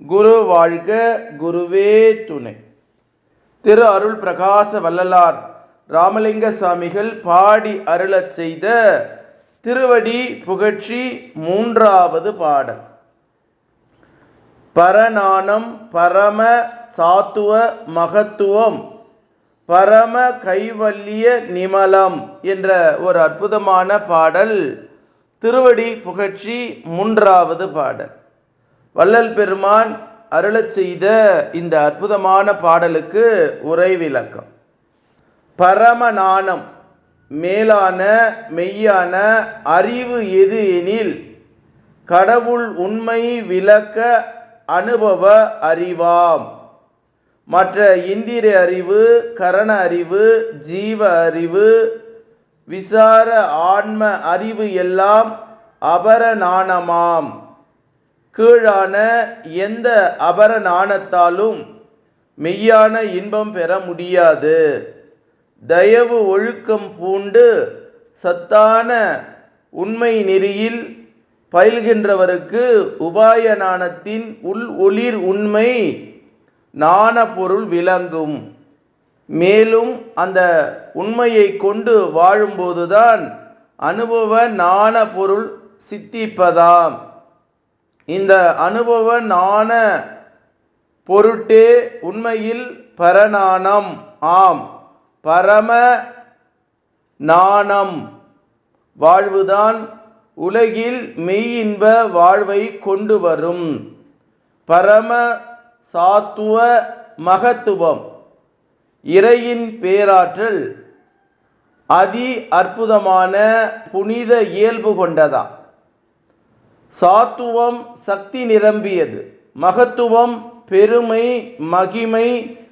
குரு வாழ்க குருவே துணை. திரு அருள் பிரகாச வள்ளலார் ராமலிங்க சாமிகள் பாடி அருளச் செய்த திருவடி புகழ்ச்சி மூன்றாவது பாடல். பரநாணம் பரம சாத்துவ மகத்துவம் பரம கைவல்லிய நிமலம் என்ற ஒரு அற்புதமான பாடல் திருவடி புகழ்ச்சி மூன்றாவது பாடல். வள்ளல் பெருமான் அருளச் செய்த இந்த அற்புதமான பாடலுக்கு உரை விளக்கம். பரமநாணம் மேலான மெய்யான அறிவு எது எனில் கடவுள் உண்மை விளக்க அனுபவ அறிவாம். மற்ற இந்திர அறிவு கரண அறிவு ஜீவ அறிவு விசார ஆன்ம அறிவு எல்லாம் அபரநாணமாம். கீழான எந்த அபர நாணத்தாலும் மெய்யான இன்பம் பெற முடியாது. தயவு ஒழுக்கம் பூண்டு சத்தான உண்மை நெறியில் பயில்கின்றவருக்கு உபாய நாணத்தின் உள் ஒளிர் உண்மை நாண பொருள் விளங்கும். மேலும் அந்த உண்மையை கொண்டு வாழும்போதுதான் அனுபவ நாண பொருள் சித்திப்பதாம். இந்த அனுபவ நாண பொருட்டே உண்மையில் பரநாணம் ஆம் பரம நாணம் வாழ்வுதான் உலகில் மெய்யின்ப வாழ்வை கொண்டு வரும். பரம சாத்துவ மகத்துவம். இறையின் பேராற்றல் அதி அற்புதமான புனித இயல்பு கொண்டதா? சாத்துவம் சக்தி நிரம்பியது. மகத்துவம் பெருமை மகிமை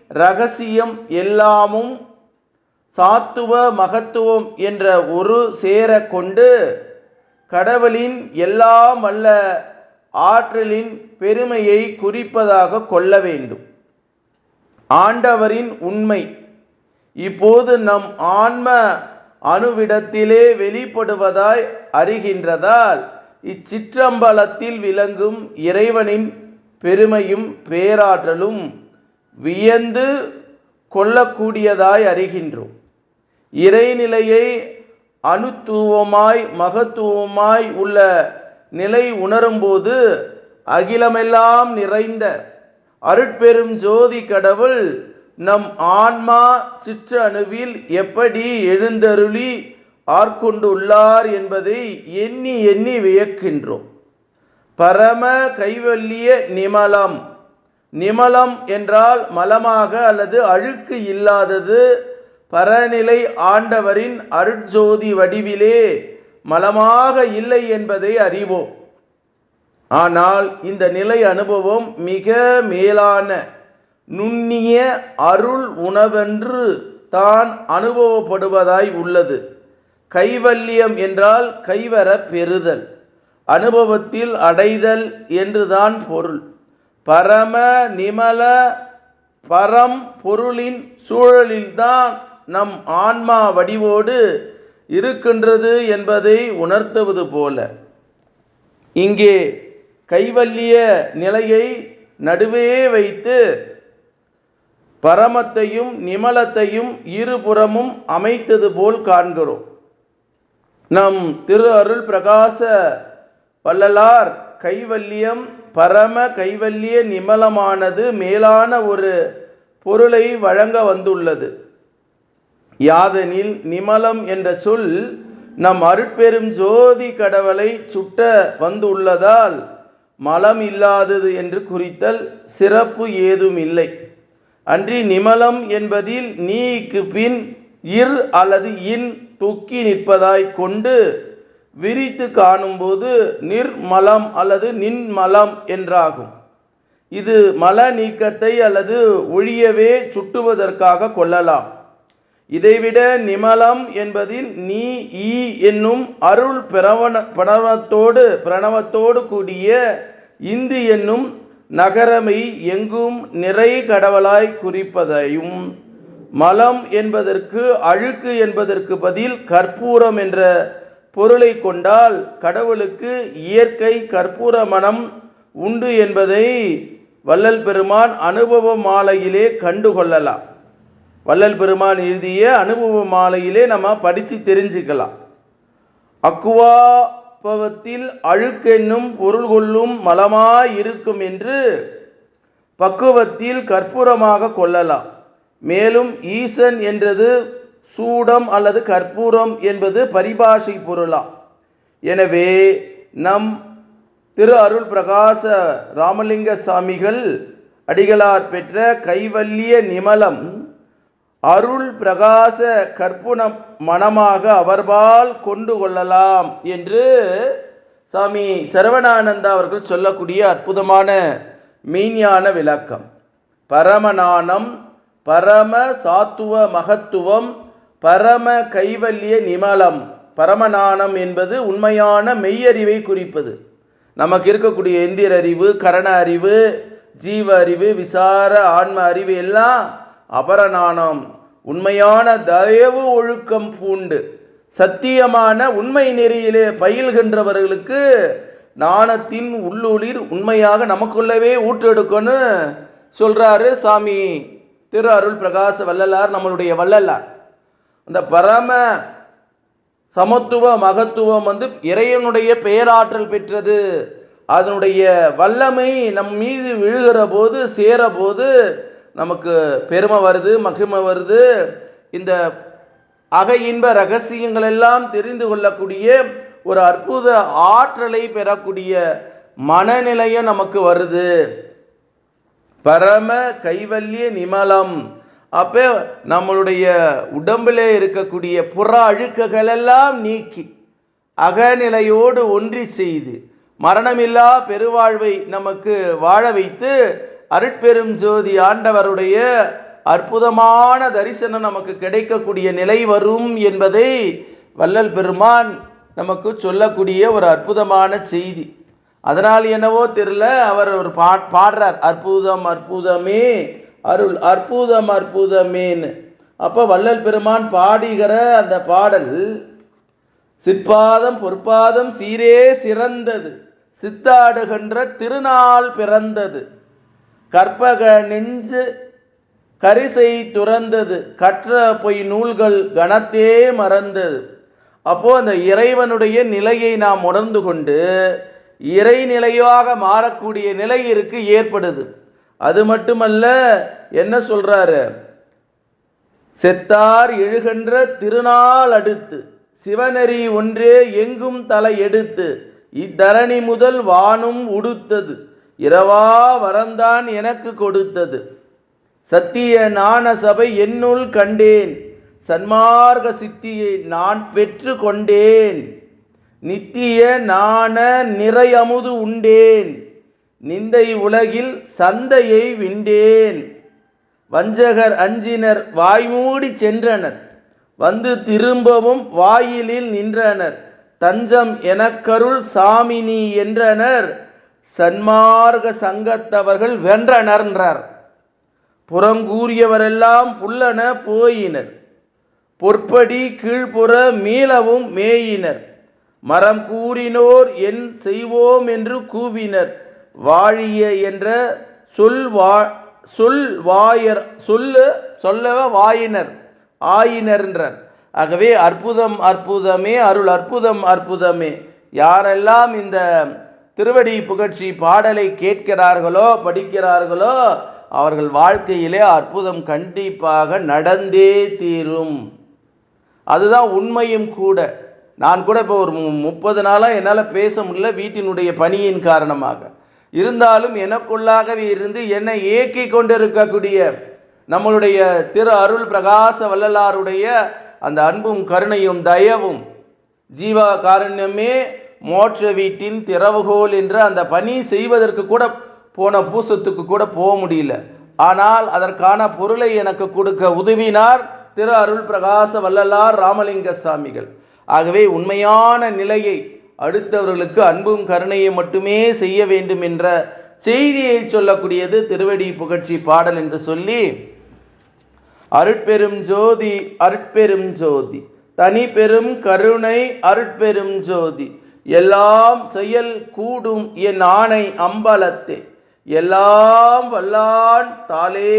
ரகசியம் எல்லாமும் சாத்துவ மகத்துவம் என்ற ஒரு சேர கொண்டு கடவுளின் எல்லாம் அல்ல ஆற்றலின் பெருமையை குறிப்பதாக கொள்ள வேண்டும். ஆண்டவரின் உண்மை. இப்போது நம் ஆன்ம அணுவிடத்திலே வெளிப்படுவதாய் அறிகின்றதால் இச்சிற்றம்பலத்தில் விளங்கும் இறைவனின் பெருமையும் பேராற்றலும் வியந்து கொள்ளக்கூடியதாய் அறிகின்றோம். இறைநிலையை அணுத்துவமாய் மகத்துவமாய் உள்ள நிலை உணரும்போது அகிலமெல்லாம் நிறைந்த அருட்பெரும் ஜோதி கடவுள் நம் ஆன்மா சிற்ற அணுவில் எப்படி எழுந்தருளி ஆட்கொண்டுள்ளார் என்பதை எண்ணி எண்ணி வியக்கின்றோம். பரம கைவல்லிய நிமலம். நிமலம் என்றால் மலமாக அல்லது அழுக்கு இல்லாதது பரநிலை ஆண்டவரின் அருட்ஜோதி வடிவிலே மலமாக இல்லை என்பதை அறிவோம். ஆனால் இந்த நிலை அனுபவம் மிக மேலான நுண்ணிய அருள் உணவென்று தான் அனுபவப்படுவதாய் உள்ளது. கைவல்லியம் என்றால் கைவர பெறுதல் அனுபவத்தில் அடைதல் என்றுதான் பொருள். பரம நிமல பரம் பொருளின் சூழலில்தான் நம் ஆன்மா வடிவோடு இருக்கின்றது என்பதை உணர்த்துவது போல. இங்கே கைவல்லிய நிலையை நடுவே வைத்து பரமத்தையும் நிமலத்தையும் இருபுறமும் அமைத்தது போல் காண்கிறோம். நம் திரு அருள் பிரகாச வள்ளலார் கைவல்லியம் பரம கைவல்லிய நிமலமானது மேலான ஒரு பொருளை வழங்க வந்துள்ளது. யாதெனில் நிமலம் என்ற சொல் நம் அருட்பெரும் ஜோதி கடவுளை சுட்ட வந்துள்ளதால் மலம் இல்லாதது என்று குறித்தல் சிறப்பு ஏதும் இல்லை அன்றி நிமலம் என்பதில் நீக்கு பின் இர் அல்லது இன் தொக்கி நிற்பதாய் கொண்டு விரித்து காணும்போது நிர்மலம் அல்லது நின்மலம் என்றாகும். இது மல நீக்கத்தை அல்லது ஒழியவே சுட்டுவதற்காக கொள்ளலாம். இதைவிட நிமலம் என்பதில் நீ ஈ என்னும் அருள் பிரணவன பிரணவத்தோடு பிரணவத்தோடு கூடிய இந்து என்னும் நகரமை எங்கும் நிறை கடவுளாய் குறிப்பதையும் மலம் என்பதற்கு அழுக்கு என்பதற்கு பதில் கற்பூரம் என்ற பொருளை கொண்டால் கடவுளுக்கு இயற்கை கற்பூர மனம் உண்டு என்பதை வள்ளல் பெருமான் அனுபவ மாலையிலே கண்டுகொள்ளலாம். வள்ளல் பெருமான் எழுதிய அனுபவ மாலையிலே நம்ம படித்து தெரிஞ்சுக்கலாம். அக்குவாபவத்தில் அழுக்கென்னும் பொருள் கொள்ளும் மலமாய் இருக்கும் என்று பக்குவத்தில் கற்பூரமாக கொள்ளலாம். மேலும் ஈசன் என்றது சூடம் அல்லது கற்பூரம் என்பது பரிபாஷை பொருளாம் எனவே நம் திரு அருள் பிரகாச ராமலிங்க சாமிகள் அடிகளார் பெற்ற கைவல்லிய நிமலம் அருள் பிரகாச கற்புண மனமாக அவர்பால் கொண்டு கொள்ளலாம் என்று சாமி சரவணானந்தா அவர்கள் சொல்லக்கூடிய அற்புதமான மெய்ஞான விளக்கம். பரமநாணம் பரம சாத்துவ மகத்துவம் பரம கைவல்ய நிமலம். பரமநாணம் என்பது உண்மையான மெய்யறிவை குறிப்பது. நமக்கு இருக்கக்கூடிய எந்திர அறிவு கரண அறிவு ஜீவ அறிவு விசார ஆன்ம அறிவு எல்லாம் அபரநாணம். உண்மையான தயவு ஒழுக்கம் பூண்டு. சத்தியமான உண்மை நெறியிலே பயில்கின்றவர்களுக்கு நாணத்தின் உள்ளுளிர் உண்மையாக நமக்குள்ளவே ஊற்றெடுக்கன்னு சொல்றாரு சாமி. திரு அருள் பிரகாச வள்ளலார் நம்மளுடைய வள்ளலார். அந்த பரம சமத்துவ மகத்துவம் வந்து இறைவனுடைய பேராற்றல் பெற்றது. அதனுடைய வல்லமை நம் மீது விழுகிற போது சேர போது நமக்கு பெருமை வருது மகிமை வருது. இந்த அக இன்ப ரகசியங்கள் எல்லாம் தெரிந்து கொள்ளக்கூடிய ஒரு அற்புத ஆற்றலை பெறக்கூடிய மனநிலையும் நமக்கு வருது. பரம கைவல்ய நிமலம். அப்போ நம்மளுடைய உடம்பில் இருக்கக்கூடிய புற அழுக்குகளெல்லாம் நீக்கி அகநிலையோடு ஒன்றி செய்து மரணமில்லா பெருவாழ்வை நமக்கு வாழ வைத்து அருட்பெரும் ஜோதி ஆண்டவருடைய அற்புதமான தரிசனம் நமக்கு கிடைக்கக்கூடிய நிலை வரும் என்பதை வள்ளல் பெருமான் நமக்கு சொல்லக்கூடிய ஒரு அற்புதமான செய்தி. அதனால் என்னவோ தெரில அவர் ஒரு பா பாடுறார் அற்புதம் அற்புதமே அருள் அற்புதம் அற்புதமேன்னு. அப்போ வள்ளல் பெருமான் பாடுகிற அந்த பாடல் சிற்பாதம் பொற்பாதம் சீரே சிறந்தது சித்தாடுகின்ற திருநாள் பிறந்தது கற்பக நெஞ்சு கரிசை துறந்தது கற்ற பொய் நூல்கள் கணத்தே மறந்தது. அப்போது அந்த இறைவனுடைய நிலையை நாம் உணர்ந்து கொண்டு இறைநிலையாக மாறக்கூடிய நிலை இருக்கு ஏற்படுது. அது மட்டுமல்ல என்ன சொல்றாரு? செத்தார் எழுகின்ற திருநாள் அடுத்து சிவநெறி ஒன்றே எங்கும் தலை எடுத்து இத்தரணி முதல் வானும் உடுத்தது இரவா வரந்தான் எனக்கு கொடுத்தது. சத்திய நாண சபை என்னுள் கண்டேன் சன்மார்க்க சித்தியை நான் பெற்று கொண்டேன் நித்திய நாண நிறையமுது உண்டேன். நிந்தை உலகில் சந்தையை விண்டேன். வஞ்சகர் அஞ்சினர் வாய்மூடி சென்றனர். வந்து திரும்பவும் வாயிலில் நின்றனர். தஞ்சம் எனக்கருள் சாமினி என்றனர். சன்மார்க்க சங்கத்தவர்கள் வென்றனர்ன்றார் புறங்கூறியவரெல்லாம் புல்லன போயினர். பொற்படி கீழ்ப்புற மீளவும் மேயினர். மரம் கூறினோர் என் செய்வோம் என்று கூவினர். வாழிய என்ற சொல் வா சொல் வாயர் சொல்லு சொல்லவ வாயினர் ஆயினர்ன்றார். ஆகவே அற்புதம் அற்புதமே அருள் அற்புதம் அற்புதமே. யாரெல்லாம் இந்த திருவடி புகழ்ச்சி பாடலை கேட்கிறார்களோ படிக்கிறார்களோ அவர்கள் வாழ்க்கையிலே அற்புதம் கண்டிப்பாக நடந்தே தீரும். அதுதான் உண்மையும் கூட. நான் கூட இப்போ ஒரு முப்பது நாளாக என்னால் பேச முடியல வீட்டினுடைய பணியின் காரணமாக. இருந்தாலும் எனக்குள்ளாகவே இருந்து என்னை ஏக்கி கொண்டிருக்கக்கூடிய நம்மளுடைய திரு அருள் பிரகாச வள்ளலாருடைய அந்த அன்பும் கருணையும் தயவும் ஜீவா காரணமே மோட்ச வீட்டின் திறவுகோல் என்ற அந்த பணி செய்வதற்கு கூட போன பூசத்துக்கு கூட போக முடியல. ஆனால் அதற்கான பொருளை எனக்கு கொடுக்க உதவினார் திரு அருள் பிரகாச வள்ளலார் ராமலிங்க சாமிகள். ஆகவே உண்மையான நிலையை அடுத்தவர்களுக்கு அன்பும் கருணையை மட்டுமே செய்ய வேண்டும் என்ற செய்தியை சொல்லக்கூடியது திருவடி புகழ்ச்சி பாடல் என்று சொல்லி அருட்பெரும் ஜோதி அருட்பெரும் ஜோதி தனி பெரும் கருணை அருட்பெரும் ஜோதி எல்லாம் செயல் கூடும் என் ஆணை அம்பலத்தே எல்லாம் வல்லான் தாளே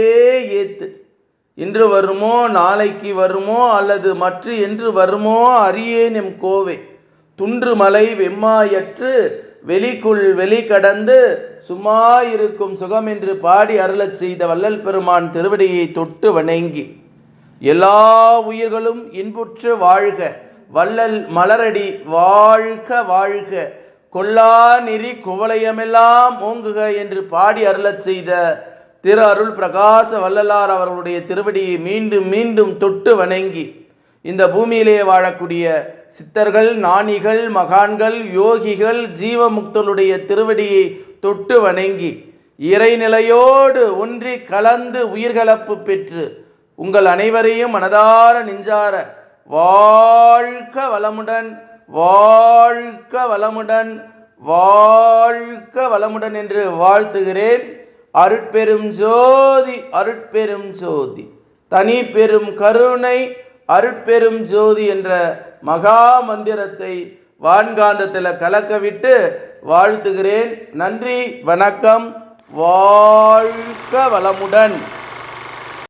ஏத்து. இன்று வருமோ நாளைக்கு வருமோ அல்லது மற்ற என்று வருமோ அறியேன் எம் கோவை. துன்று மலை வெம்மாயற்று வெளிக்குள் வெளி கடந்து சும்மா இருக்கும் சுகம் என்று பாடி அருளச் செய்த வள்ளல் பெருமான் திருவடியை தொட்டு வணங்கி. எல்லா உயிர்களும் இன்புற்று வாழ்க வள்ளல் மலரடி வாழ்க வாழ்க. கொல்லா நெறி குவளையமெல்லாம் ஓங்குக என்று பாடி அருளச் செய்த திரு அருள் பிரகாச வள்ளலார் அவர்களுடைய திருவடியை மீண்டும் மீண்டும் தொட்டு வணங்கி இந்த பூமியிலே வாழக்கூடிய சித்தர்கள் நாணிகள் மகான்கள் யோகிகள் ஜீவமுக்தருடைய திருவடியை தொட்டு வணங்கி இறைநிலையோடு ஒன்றி கலந்து உயிர்கலப்பு பெற்று உங்கள் அனைவரையும் மனதார நெஞ்சார வாழ்க வளமுடன் வாழ்க வளமுடன் வாழ்க வளமுடன் என்று வாழ்த்துகிறேன். அருட்பெரும் ஜோதி அருட்பெரும் ஜோதி. தனி பெரும் கருணை அருட்பெரும் ஜோதி என்ற மகா மந்திரத்தை வான்காந்தத்தில் கலக்க விட்டு வாழ்த்துகிறேன். நன்றி வணக்கம் வாழ்க வளமுடன்.